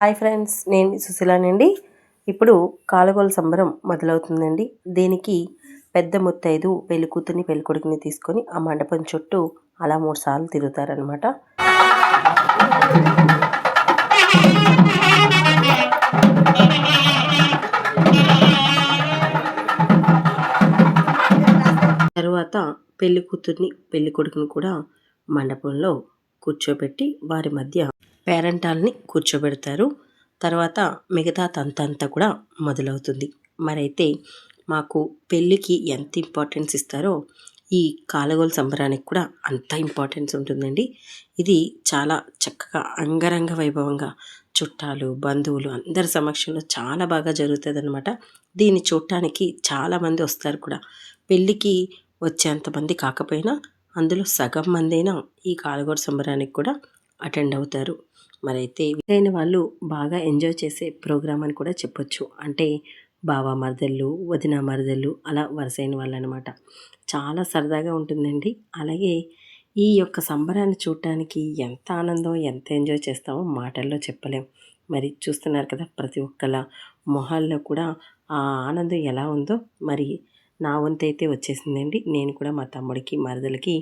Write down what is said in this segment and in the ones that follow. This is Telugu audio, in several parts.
హాయ్ ఫ్రెండ్స్ నేను సుశీలానండి ఇప్పుడు కాలుగోలు సంబరం మొదలవుతుందండి. దీనికి పెద్ద ముత్తైదు పెళ్ళి కూతుర్ని తీసుకొని ఆ మండపం చుట్టూ అలా మూడు సార్లు తిరుగుతారనమాట తర్వాత పెళ్ళి కూతుర్ని పెళ్ళి కొడుకుని కూడా మండపంలో కూర్చోబెట్టి వారి మధ్య పేరెంటాల్ని కూర్చోబెడతారు. తర్వాత మిగతా తంతంతా కూడా మొదలవుతుంది. మరైతే మాకు పెళ్ళికి ఎంత ఇంపార్టెన్స్ ఇస్తారో ఈ కాలగోలు సంబరానికి కూడా అంత ఇంపార్టెన్స్ ఉంటుందండి. ఇది చాలా చక్కగా అంగరంగ వైభవంగా చుట్టాలు బంధువులు అందరి సమక్షంలో చాలా బాగా జరుగుతుంది అనమాట దీన్ని చూడటానికి చాలామంది వస్తారు కూడా. పెళ్ళికి వచ్చేంతమంది కాకపోయినా అందులో సగం మందైనా ఈ కాలగోడు సంబరానికి కూడా అటెండ్ అవుతారు. మరైతే వీలైన వాళ్ళు బాగా ఎంజాయ్ చేసే ప్రోగ్రామ్ అని కూడా చెప్పొచ్చు. అంటే బావ మరదళ్ళు వదిన మరదళ్ళు అలా వరుసైన వాళ్ళు అనమాట చాలా సరదాగా ఉంటుందండి. అలాగే ఈ యొక్క సంబరాన్ని చూడటానికి ఎంత ఆనందం ఎంత ఎంజాయ్ చేస్తామో మాటల్లో చెప్పలేం. మరి చూస్తున్నారు కదా ప్రతి ఒక్కల మొహాల్లో కూడా ఆ ఆనందం ఎలా ఉందో. మరి నా వంతు అయితే వచ్చేసిందండి. నేను కూడా మా తమ్ముడికి మరదలకి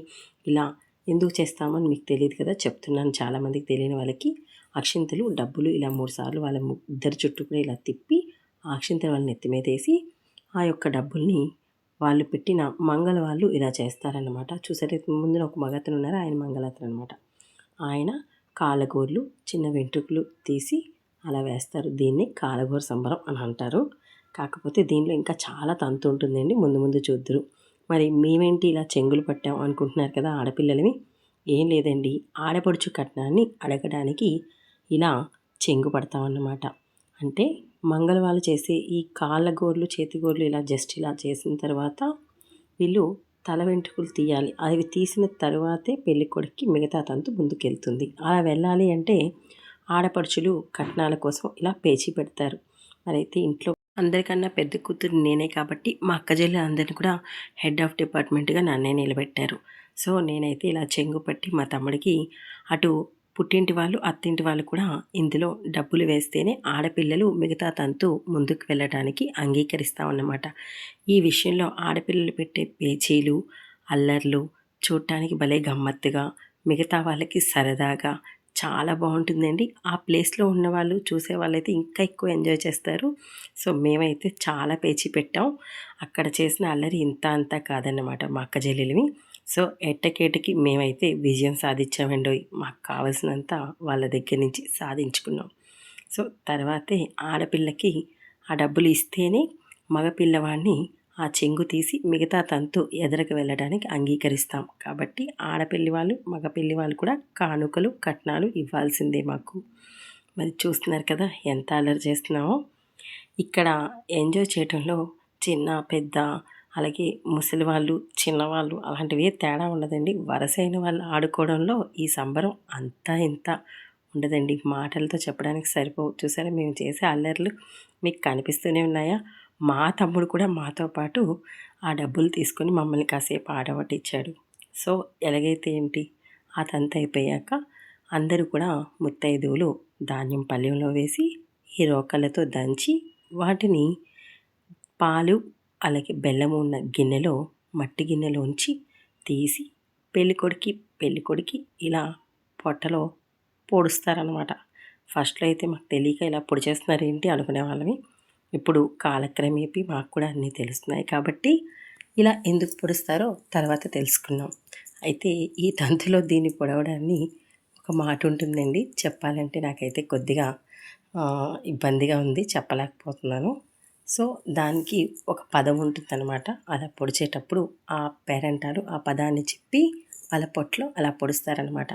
ఇలా ఎందుకు చేస్తామని మీకు తెలియదు కదా. చెప్తున్నాను చాలామందికి తెలియని వాళ్ళకి. అక్షింతలు డబ్బులు ఇలా మూడు సార్లు వాళ్ళ ఇద్దరు చుట్టూ కూడా ఇలా తిప్పి ఆ అక్షింతలు వాళ్ళని నెత్తి మీద వేసి ఆ యొక్క డబ్బుల్ని వాళ్ళు పెట్టిన మంగళ వాళ్ళు ఇలా చేస్తారనమాట చూసారు ముందున ఒక మగతను ఉన్నారు ఆయన మంగళాతను అనమాట ఆయన కాలగోర్లు చిన్న వెంట్రుకలు తీసి అలా వేస్తారు. దీన్ని కాలగోర సంబరం అని అంటారు. కాకపోతే దీనిలో ఇంకా చాలా తంతు ఉంటుందండి. ముందు ముందు చూద్దరు. మరి మేమేంటి ఇలా చెంగులు పట్టాం అనుకుంటున్నారు కదా ఆడపిల్లలవి? ఏం లేదండి. ఆడపడుచు కట్నాన్ని అడగడానికి ఇలా చెంగు పడతామన్నమాట. అంటే మంగళవాళ్ళు చేసే ఈ కాళ్ళ గోర్లు చేతి గోర్లు ఇలా జస్ట్ ఇలా చేసిన తర్వాత వీళ్ళు తల వెంట్రుకలు తీయాలి. అవి తీసిన తర్వాతే పెళ్ళి కొడుక్కి మిగతా తంతు ముందుకెళ్తుంది. అలా వెళ్ళాలి అంటే ఆడపడుచులు కట్నాల కోసం ఇలా పేచి పెడతారు. మరైతే ఇంట్లో అందరికన్నా పెద్ద కూతురు నేనే కాబట్టి మా అక్క చెల్లి అందరిని కూడా హెడ్ ఆఫ్ డిపార్ట్మెంట్గా నన్నే నిలబెట్టారు. సో నేనైతే ఇలా చెంగు పట్టి మా తమ్ముడికి అటు పుట్టింటి వాళ్ళు అత్తింటి వాళ్ళు కూడా ఇందులో డబ్బులు వేస్తేనే ఆడపిల్లలు మిగతా తంతు ముందుకు వెళ్ళడానికి అంగీకరిస్తామన్నమాట. ఈ విషయంలో ఆడపిల్లలు పెట్టే పేచీలు అల్లర్లు చూడటానికి భలే గమ్మత్తుగా మిగతా వాళ్ళకి సరదాగా చాలా బాగుంటుందండి. ఆ ప్లేస్లో ఉన్న వాళ్ళు చూసే వాళ్ళైతే ఇంకా ఎక్కువ ఎంజాయ్ చేస్తారు. సో మేమైతే చాలా పేచీ పెట్టాం. అక్కడ చేసిన అల్లరి ఇంత అంతా కాదన్నమాట మా అక్క చెల్లెలివి. సో ఎట్టకేటకి మేమైతే విజయం సాధించామండి మాకు కావాల్సినంత వాళ్ళ దగ్గర నుంచి సాధించుకున్నాం. సో తర్వాతే ఆడపిల్లకి ఆ డబ్బులు ఇస్తేనే మగపిల్లవాడిని ఆ చెంగు తీసి మిగతా తంతు ఎదరకు వెళ్ళడానికి అంగీకరిస్తాం. కాబట్టి ఆడపిల్లి వాళ్ళు మగపిల్లి వాళ్ళు కూడా కానుకలు కట్నాలు ఇవ్వాల్సిందే మాకు. మరి చూస్తున్నారు కదా ఎంత అలర్ చేస్తున్నామో. ఇక్కడ ఎంజాయ్ చేయడంలో చిన్న పెద్ద అలాగే ముసలి వాళ్ళు చిన్నవాళ్ళు అలాంటివి తేడా ఉండదండి. వరసైన వాళ్ళు ఆడుకోవడంలో ఈ సంబరం అంతా ఇంత ఉండదండి. మాటలతో చెప్పడానికి సరిపోవు. చూసారా మేము చేసే అల్లర్లు మీకు కనిపిస్తూనే ఉన్నాయా? మా తమ్ముడు కూడా మాతో పాటు ఆ డబ్బులు తీసుకొని మమ్మల్ని కాసేపు ఆడవటిచ్చాడు సో ఎలాగైతే ఏంటి? ఆ తంత అయిపోయాక అందరూ కూడా ముత్తైదువులు ధాన్యం పల్లెంలో వేసి ఈ రోకళ్ళతో దంచి వాటిని పాలు అలాగే బెల్లం ఉన్న గిన్నెలో మట్టి గిన్నెలోంచి తీసి పెళ్ళికొడికి పెళ్ళికొడికి ఇలా పొట్టలో పొడుస్తారనమాట ఫస్ట్లో అయితే మాకు తెలియక ఇలా పొడి చేస్తున్నారు ఏంటి అనుకునే వాళ్ళమి. ఇప్పుడు కాలక్రమేపీ మాకు కూడా అన్నీ తెలుస్తున్నాయి కాబట్టి ఇలా ఎందుకు పొడుస్తారో తర్వాత తెలుసుకున్నాం అయితే ఈ తంతులో దీన్ని పొడవడాన్ని ఒక మాట ఉంటుందండి. చెప్పాలంటే నాకైతే కొద్దిగా ఇబ్బందిగా ఉంది. చెప్పలేకపోతున్నాను. సో దానికి ఒక పదం ఉంటుందన్నమాట. అలా పొడిచేటప్పుడు ఆ పేరెంటాలు ఆ పదాన్ని చెప్పి వాళ్ళ పొట్లో అలా పొడుస్తారనమాట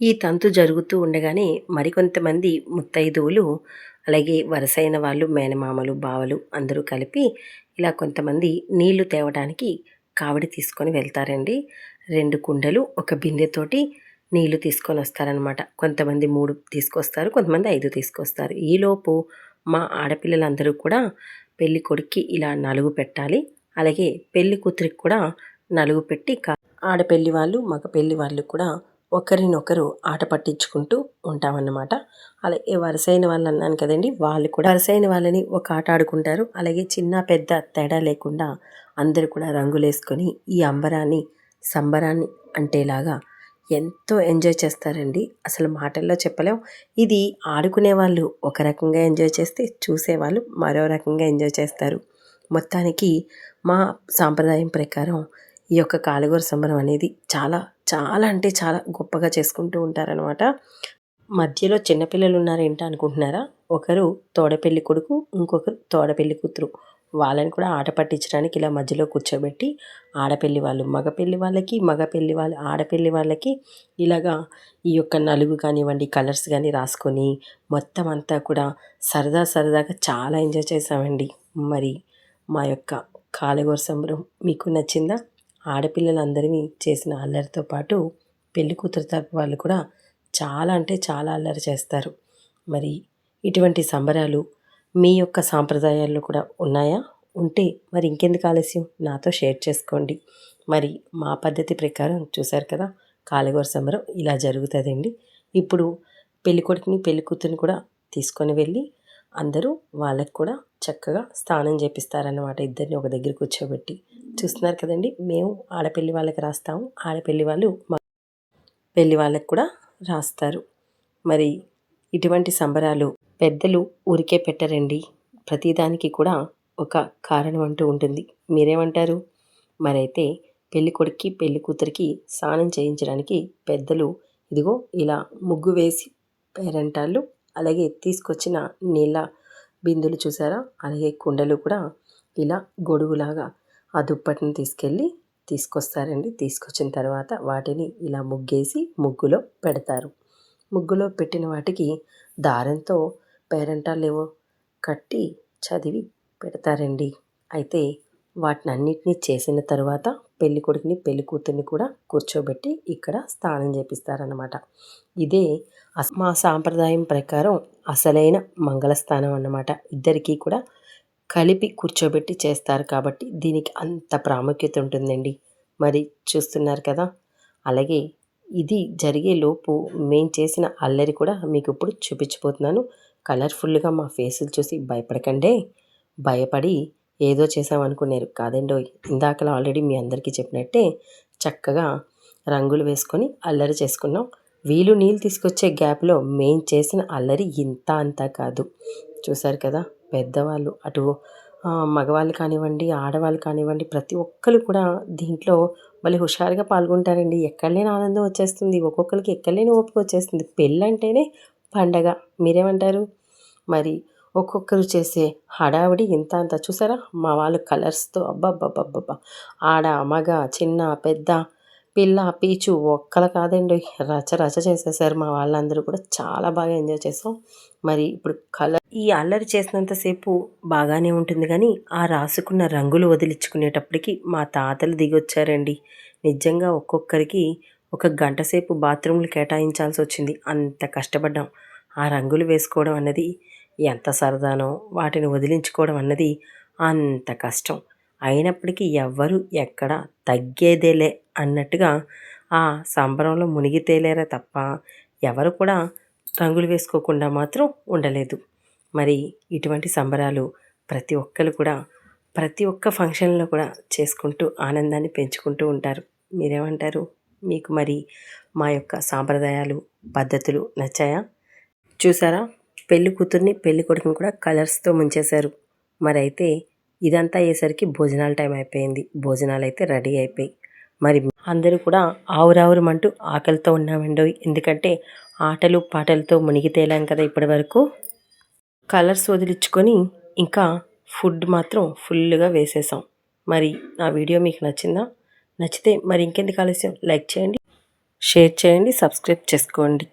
ఈ తంతు జరుగుతూ ఉండగానే మరికొంతమంది ముత్తైదువులు అలాగే వరసైన వాళ్ళు మేనమామలు బావలు అందరూ కలిపి ఇలా కొంతమంది నీళ్ళు తేవడానికి కావిడి తీసుకొని వెళ్తారండి. రెండు కుండలు ఒక బిందెతోటి నీళ్ళు తీసుకొని వస్తారనమాట కొంతమంది మూడు తీసుకొస్తారు కొంతమంది ఐదు తీసుకొస్తారు. ఈలోపు మా ఆడపిల్లలందరూ కూడా పెళ్ళి కొడుక్కి ఇలా నలుగు పెట్టాలి. అలాగే పెళ్ళి కూతురికి కూడా నలుగు పెట్టి ఆడపెళ్ళి వాళ్ళు మగ పెళ్ళి వాళ్ళు కూడా ఒకరినొకరు ఆట పట్టించుకుంటూ ఉంటామన్నమాట. అలాగే వరుసైన వాళ్ళు అన్నాను కదండి వాళ్ళు కూడా వరుసైన వాళ్ళని ఒక ఆట ఆడుకుంటారు. అలాగే చిన్న పెద్ద తేడా లేకుండా అందరూ కూడా రంగులేసుకొని ఈ అంబరాన్ని సంబరాన్ని అంటేలాగా ఎంతో ఎంజాయ్ చేస్తారండి. అసలు మాటల్లో చెప్పలేం. ఇది ఆడుకునే వాళ్ళు ఒక రకంగా ఎంజాయ్ చేస్తే చూసేవాళ్ళు మరో రకంగా ఎంజాయ్ చేస్తారు. మొత్తానికి మా సాంప్రదాయం ప్రకారం ఈ యొక్క కాలుగూర సంబరం అనేది చాలా చాలా అంటే చాలా గొప్పగా చేసుకుంటూ ఉంటారనమాట మధ్యలో చిన్నపిల్లలు ఉన్నారేంటో అనుకుంటున్నారా ఒకరు తోడపెళ్ళి కొడుకు ఇంకొకరు తోడపెళ్ళి కూతురు. వాళ్ళని కూడా ఆట పట్టించడానికి ఇలా మధ్యలో కూర్చోబెట్టి ఆడపెళ్ళి వాళ్ళు మగపెళ్ళి వాళ్ళకి మగపెళ్ళి వాళ్ళు ఆడపెళ్ళి వాళ్ళకి ఇలాగా ఈ యొక్క నలుగు కానివ్వండి కలర్స్ కానీ రాసుకొని మొత్తం అంతా కూడా సరదా సరదాగా చాలా ఎంజాయ్ చేసామండి మరి మా యొక్క కాలగోర సంబరం మీకు నచ్చిందా? ఆడపిల్లలందరినీ చేసిన అల్లరితో పాటు పెళ్ళి కూతురు తరపు వాళ్ళు కూడా చాలా అంటే చాలా అల్లరి చేస్తారు. మరి ఇటువంటి సంబరాలు మీ యొక్క సాంప్రదాయాల్లో కూడా ఉన్నాయా? ఉంటే మరి ఇంకెందుకు ఆలస్యం? నాతో షేర్ చేసుకోండి. మరి మా పద్ధతి ప్రకారం చూశారు కదా కాలగోర సంబరం ఇలా జరుగుతుందండి. ఇప్పుడు పెళ్ళికొడుకుని పెళ్ళికూతురుని కూడా తీసుకొని వెళ్ళి అందరూ వాళ్ళకి కూడా చక్కగా స్నానం చేపిస్తారన్నమాట ఇద్దరిని ఒక దగ్గర కూర్చోబెట్టి. చూస్తున్నారు కదండి మేము ఆడపెళ్ళి వాళ్ళకి రాస్తాము. ఆడపెళ్ళి వాళ్ళు పెళ్ళి వాళ్ళకి కూడా రాస్తారు. మరి ఇటువంటి సంబరాలు పెద్దలు ఊరికే పెట్టరండి. ప్రతిదానికి కూడా ఒక కారణం అంటూ ఉంటుంది. మీరేమంటారు? మరైతే పెళ్ళి కొడుక్కి పెళ్ళి కూతురికి స్నానం చేయించడానికి పెద్దలు ఇదిగో ఇలా ముగ్గు వేసి పేరంటాళ్ళు అలాగే తీసుకొచ్చిన నీళ్ళ బిందులు చూసారా? అలాగే కుండలు కూడా ఇలా గొడుగులాగా ఆ దుప్పటిని తీసుకెళ్ళి తీసుకొస్తారండి. తీసుకొచ్చిన తర్వాత వాటిని ఇలా ముగ్గేసి ముగ్గులో పెడతారు. ముగ్గులో పెట్టిన వాటికి దారంతో పేరంటాలేవో కట్టి చదివి పెడతారండి. అయితే వాటిని అన్నిటినీ చేసిన తర్వాత పెళ్ళి కొడుకుని పెళ్ళి కూతుర్ని కూడా కూర్చోబెట్టి ఇక్కడ స్నానం చేపిస్తారనమాట ఇదే మా సాంప్రదాయం ప్రకారం అసలైన మంగళస్థానం అన్నమాట. ఇద్దరికీ కూడా కలిపి కూర్చోబెట్టి చేస్తారు కాబట్టి దీనికి అంత ప్రాముఖ్యత ఉంటుందండి. మరి చూస్తున్నారు కదా? అలాగే ఇది జరిగే లోపు మేం చేసిన అల్లరి కూడా మీకు ఇప్పుడు చూపించిపోతున్నాను కలర్ఫుల్గా మా ఫేసులు చూసి భయపడకండే. భయపడి ఏదో చేసామనుకున్నారు కాదండో ఇందాకలా ఆల్రెడీ మీ అందరికీ చెప్పినట్టే చక్కగా రంగులు వేసుకొని అల్లరి చేసుకున్నాం. వీలు నీళ్ళు తీసుకొచ్చే గ్యాప్లో మేం చేసిన అల్లరి ఇంత అంతా కాదు. చూసారు కదా పెద్దవాళ్ళు అటు మగవాళ్ళు కానివ్వండి ఆడవాళ్ళు కానివ్వండి ప్రతి ఒక్కరు కూడా దీంట్లో మళ్ళీ హుషారుగా పాల్గొంటారండి. ఎక్కడలేని ఆనందం వచ్చేస్తుంది ఒక్కొక్కరికి ఎక్కడలేని ఓపిక వచ్చేస్తుంది. పెళ్ళి అంటేనే పండగ. మీరేమంటారు? మరి ఒక్కొక్కరు చేసే హడావిడి ఇంత అంత చూసారా? మా వాళ్ళు కలర్స్తో అబ్బబ్బబ్బబ్బబ్బా. ఆడ మగ చిన్న పెద్ద పిల్ల పీచు ఒక్కల కాదండి. రచ రచ చేసేసారు మా వాళ్ళందరూ కూడా. చాలా బాగా ఎంజాయ్ చేసాం. మరి ఇప్పుడు కలర్ ఈ అల్లరి చేసినంతసేపు బాగానే ఉంటుంది కానీ ఆ రాసుకున్న రంగులు వదిలించుకునేటప్పటికి మా తాతలు దిగొచ్చారండి. నిజంగా ఒక్కొక్కరికి ఒక గంట సేపు బాత్రూమ్లు కేటాయించాల్సి వచ్చింది అంత కష్టపడ్డాం. ఆ రంగులు వేసుకోవడం అన్నది ఎంత సరదానో వాటిని వదిలించుకోవడం అన్నది అంత కష్టం. అయినప్పటికీ ఎవ్వరు ఎక్కడ తగ్గేదేలే అన్నట్టుగా ఆ సంబరంలో మునిగి తేలేరా తప్ప ఎవరు కూడా రంగులు వేసుకోకుండా మాత్రం ఉండలేదు. మరి ఇటువంటి సంబరాలు ప్రతి ఒక్కరు కూడా ప్రతి ఒక్క ఫంక్షన్లో కూడా చేసుకుంటూ ఆనందాన్ని పెంచుకుంటూ ఉంటారు. మీరేమంటారు? మీకు మరి మా యొక్క సాంప్రదాయాలు పద్ధతులు నచ్చాయా? చూసారా? పెళ్ళి కూతుర్ని పెళ్ళి కొడుకుని కూడా కలర్స్తో ముంచేశారు. మరి అయితే ఇదంతా అయ్యేసరికి భోజనాల టైం అయిపోయింది. భోజనాలు అయితే రెడీ అయిపోయి. మరి అందరూ కూడా ఆవురావురమంటూ ఆకలితో ఉన్నామండి ఎందుకంటే ఆటలు పాటలతో మునిగి తేలాం కదా ఇప్పటి వరకు. కలర్స్ వదిలించుకొని ఇంకా ఫుడ్ మాత్రం ఫుల్గా వేసేసాం. మరి నా వీడియో మీకు నచ్చిందా? నచ్చితే మరి ఇంకెందుకు ఆలస్యం? లైక్ చేయండి షేర్ చేయండి సబ్స్క్రైబ్ చేసుకోండి.